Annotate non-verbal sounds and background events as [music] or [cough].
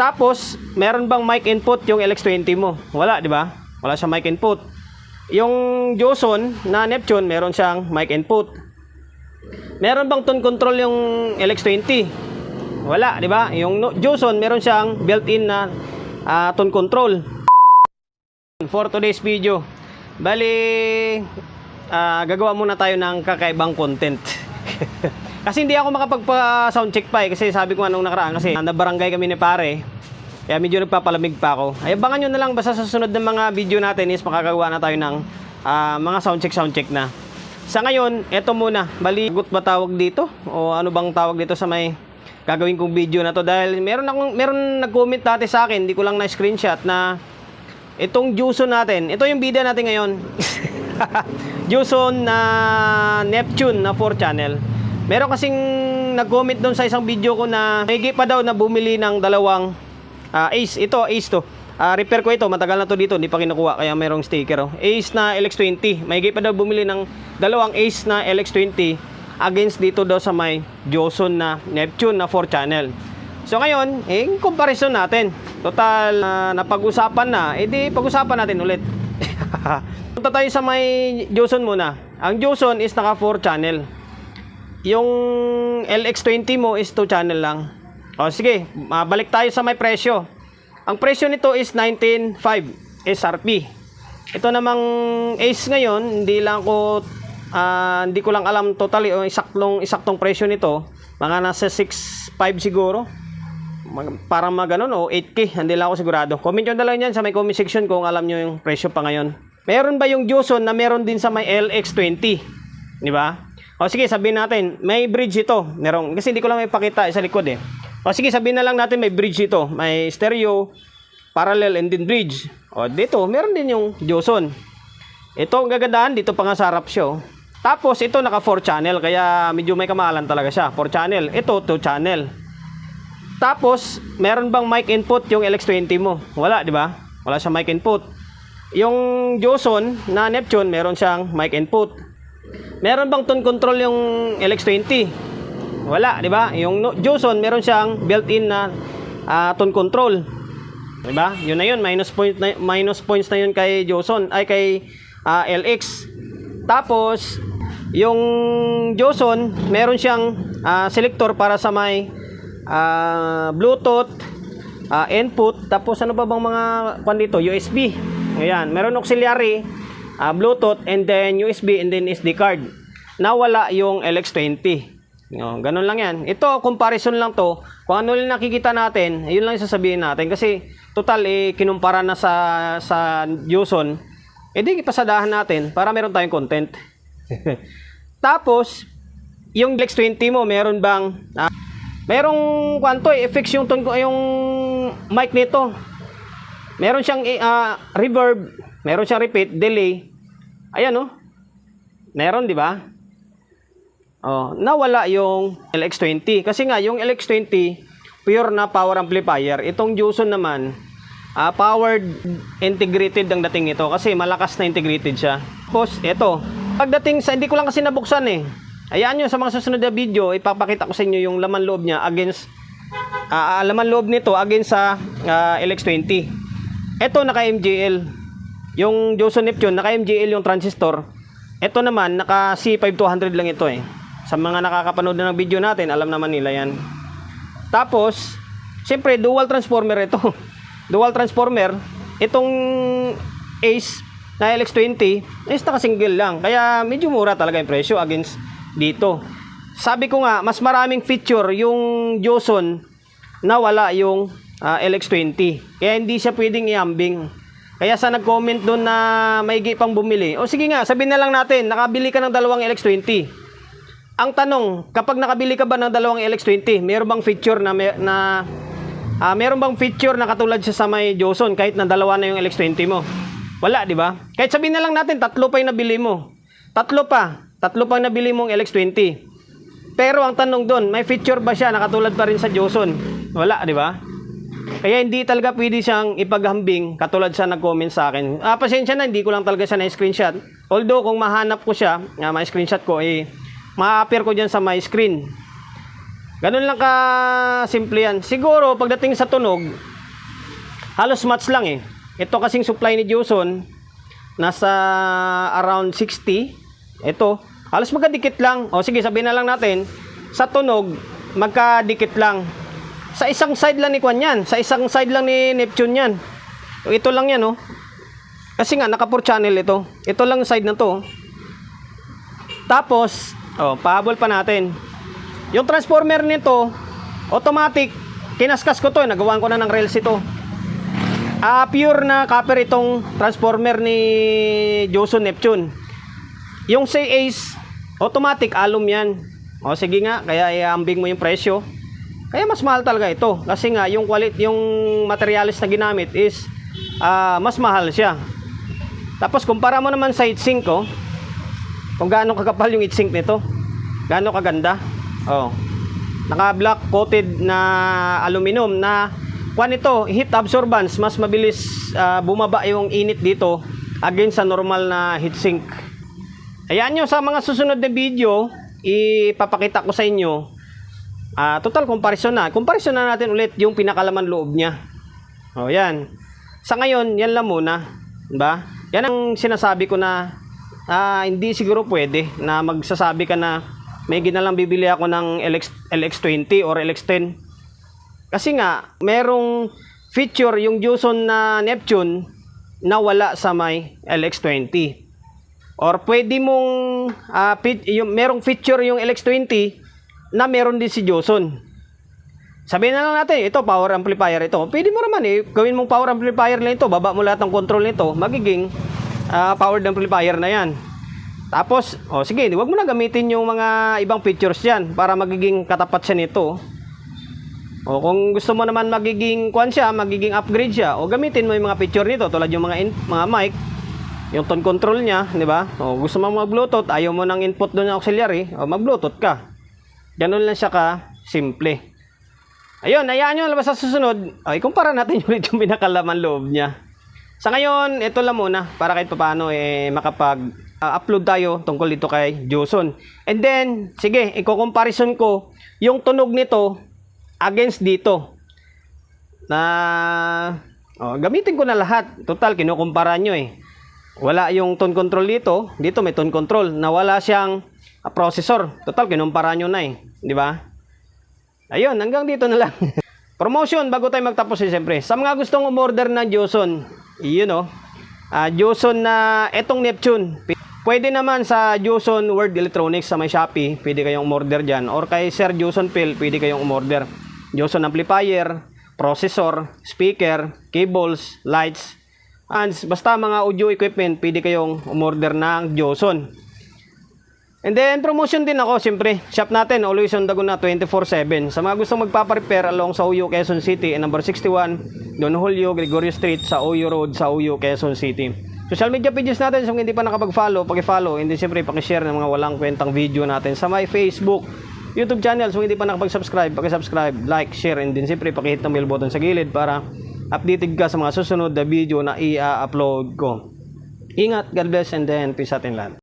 Tapos, meron bang mic input yung LX20 mo? Wala, di ba? Wala siyang mic input. Yung Joson na Neptune, meron siyang mic input. Meron bang tone control yung LX20? Wala, di ba? Yung Joson, meron siyang built-in na ah, tone control. For today's video, bali, ah, gagawa muna tayo ng kakaibang content. [laughs] kasi hindi ako makapagpa-sound check pa eh, kasi sabi ko anong nakaraan, kasi nabarangay kami ni pare, kaya medyo nagpapalamig pa ako. Ay, abangan nyo na lang, basta sa susunod ng mga video natin is makakagawa na tayo ng ah, mga sound check, sound check na. Sa ngayon, eto muna, bali, gut ba tawag dito? O ano bang tawag dito sa may gagawin kong video na to? Dahil meron akong, meron nag-comment dati sa akin, hindi ko lang na-screenshot na itong Juson natin, ito yung bida natin ngayon. [laughs] Juson na Neptune na 4 channel. Meron kasing nag-comment doon sa isang video ko na may pa daw na bumili ng dalawang ah, Ace. Ito, Ace to. Ah, repair ko ito, matagal na to dito, hindi pa kinukuha kaya mayroong sticker. Oh. Ace na LX20. May pa daw bumili ng dalawang Ace na LX20 against dito daw sa may Joson na Neptune na 4 channel. So ngayon, eh, comparison natin. Total, ah, napag-usapan na, edi pag-usapan natin ulit. [laughs] Punta tayo sa may Joson muna. Ang Joson is naka 4 channel. Yung LX20 mo is 2 channel lang. O sige, ah, balik tayo sa may presyo. Ang presyo nito is 19.5 SRP. Ito namang Ace ngayon, hindi lang ko ah, hindi ko lang alam totally o isaktong isaktong presyo nito. Mga nasa 6.5 siguro. Mag, parang mga ganun o 8K, hindi lang ako sigurado. Comment nyo na lang yan sa may comment section kung alam nyo yung presyo pa ngayon. Meron ba yung Joson na meron din sa may LX20? Di ba? O sige, sabihin natin, may bridge ito. Meron, kasi hindi ko lang may pakita sa likod eh. O sige, sabihin na lang natin may bridge ito. May stereo, parallel, and then bridge. O dito, meron din yung Joson. Ito ang gagandahan, dito pa nga sa harap siya. oh. Tapos ito naka 4 channel, kaya medyo may kamahalan talaga siya. 4 channel. Ito 2 channel. Tapos, meron bang mic input yung LX20 mo? Wala, di ba? Wala siyang mic input. Yung Joson na Neptune, meron siyang mic input. Meron bang tone control yung LX20? Wala, di ba? Yung no- meron siyang built-in na ah, tone control. Di ba? Yun na yun, minus, point na, minus points na yun kay Joson, ay kay ah, LX. Tapos, yung Joson, meron siyang ah, selector para sa may ah, Bluetooth, ah, input, tapos ano pa bang mga kwan dito? USB. Ayan, meron auxiliary, ah, Bluetooth, and then USB, and then SD card. Nawala yung LX20. No, ganun lang yan. Ito, comparison lang to. Kung ano lang nakikita natin, yun lang yung sasabihin natin. Kasi, total, eh, kinumpara na sa, sa Joson. Eh, di, ipasadahan natin para meron tayong content. [laughs] Tapos, yung LX20 mo, meron bang, ah, merong, kwanto, eh, fix yung, ton- yung mic nito. Meron siyang ah, reverb, meron siyang repeat, delay. Ayan, oh. Meron, di ba? Oh, nawala yung LX20 kasi nga yung LX20 pure na power amplifier. Itong Juson naman ah, powered integrated ang dating ito kasi malakas na integrated siya. Tapos ito, pagdating sa hindi ko lang kasi nabuksan eh. Ayaan nyo sa mga susunod na video, ipapakita ko sa inyo yung laman loob niya against ah, laman loob nito against sa ah, LX20. Ito naka MJL. Yung Joson Neptune naka MJL yung transistor. Ito naman naka C5200 lang ito eh. Sa mga nakakapanood na ng video natin, alam naman nila yan. Tapos, siyempre, dual transformer ito. [laughs] dual transformer, itong Ace na LX20 is naka-single lang. Kaya medyo mura talaga yung presyo against dito. Sabi ko nga, mas maraming feature yung Joson na wala yung ah, LX20. Kaya hindi siya pwedeng iambing. Kaya sa nag-comment doon na may pang bumili, o sige nga, sabihin na lang natin, nakabili ka ng dalawang LX20. Ang tanong, kapag nakabili ka ba ng dalawang LX20, meron bang feature na na ah, meron bang feature na katulad sa sa may Joson kahit na dalawa na yung LX20 mo? Wala, di ba? Kahit sabihin na lang natin tatlo pa yung nabili mo. Tatlo pa, tatlo pa yung nabili mong LX20. Pero ang tanong doon, may feature ba siya na katulad pa rin sa Joson? Wala, di ba? Kaya hindi talaga pwede siyang ipaghambing katulad sa nag-comment sa akin. Ah, pasensya na, hindi ko lang talaga siya na-screenshot. Although kung mahanap ko siya, nga ma-screenshot ko, eh, ma-appear ko dyan sa my screen. Ganun lang ka simple yan. Siguro pagdating sa tunog, halos match lang eh. Ito kasing supply ni Joson, nasa around 60. Ito, halos magkadikit lang. O sige, sabihin na lang natin, sa tunog, magkadikit lang. Sa isang side lang ni Kwan yan. Sa isang side lang ni Neptune yan. Ito lang yan, oh. Kasi nga, naka 4 channel ito. Ito lang side na to. oh. Tapos, oh, pahabol pa natin. Yung transformer nito, automatic, kinaskas ko to, nagawan ko na ng rails ito. Ah, pure na copper itong transformer ni Joson Neptune. Yung say Ace, automatic alum yan. O sige nga, kaya iambing mo yung presyo. Kaya mas mahal talaga ito. Kasi nga, yung quality, yung materials na ginamit is ah, mas mahal siya. Tapos kumpara mo naman sa heatsink ko, kung gaano kakapal yung heatsink nito, gaano kaganda. Oh. Naka black coated na aluminum na kwan ito, heat absorbance, mas mabilis ah, bumaba yung init dito against sa normal na heatsink. Ayan nyo sa mga susunod na video, ipapakita ko sa inyo ah, total comparison na. Comparison na natin ulit yung pinakalaman loob niya. O yan. Sa ngayon, yan lang muna. Diba? Yan ang sinasabi ko na ah, hindi siguro pwede na magsasabi ka na may ginalang bibili ako ng LX, LX20 or LX10. Kasi nga, merong feature yung Joson na Neptune na wala sa may LX20. Or pwede mong ah, fit, yung merong feature yung LX20 na meron din si Joson. Sabihin na lang natin, ito power amplifier ito. Pwede mo naman eh, gawin mong power amplifier lang ito, baba mo lahat ng control nito, magiging ah, powered amplifier na yan. Tapos, oh sige, wag mo na gamitin yung mga ibang features diyan para magiging katapat siya nito. O kung gusto mo naman magiging kwan siya, magiging upgrade siya, o gamitin mo yung mga feature nito tulad yung mga in, mga mic, yung tone control niya, di ba? O gusto mo mag-bluetooth, ayaw mo ng input doon ng auxiliary, o mag-bluetooth ka. Ganun lang siya ka simple. Ayun, hayaan nyo labas sa susunod. Ay, kumpara natin [laughs] ulit yung pinakalaman loob niya. Sa ngayon, ito lang muna para kahit papaano eh, makapag-upload tayo tungkol dito kay Joson. And then, sige, i-comparison ko yung tunog nito against dito. Na oh, gamitin ko na lahat. Total, kinukumpara nyo eh. Wala yung tone control dito. Dito may tone control na wala siyang ah, processor. Total, kinumpara nyo na eh. Di ba? Ayun, hanggang dito na lang. [laughs] Promotion bago tayo magtapos eh, siyempre. Sa mga gustong umorder ng Joson, yun oh. Ah, Joson na etong Neptune. Pwede naman sa Joson World Electronics sa may Shopee, pwede kayong umorder diyan or kay Sir Joson Phil, pwede kayong umorder. Joson amplifier, processor, speaker, cables, lights, and basta mga audio equipment, pwede kayong umorder ng Joson. And then, promotion din ako, siyempre. Shop natin, always on the na 24-7. Sa mga gustong magpa-prepare along sa Uyo, Quezon City, and number 61, Don Julio, Gregorio Street, sa Uyo Road, sa Uyo, Quezon City. Social media pages natin, so kung hindi pa nakapag-follow, paki-follow. And then, siyempre, paki-share ng mga walang kwentang video natin sa my Facebook, YouTube channel. So, kung hindi pa nakapag-subscribe, paki-subscribe, like, share, and then, siyempre, paki-hit ng bell button sa gilid para updated ka sa mga susunod na video na i-upload ko. Ingat, God bless, and then, peace out in land.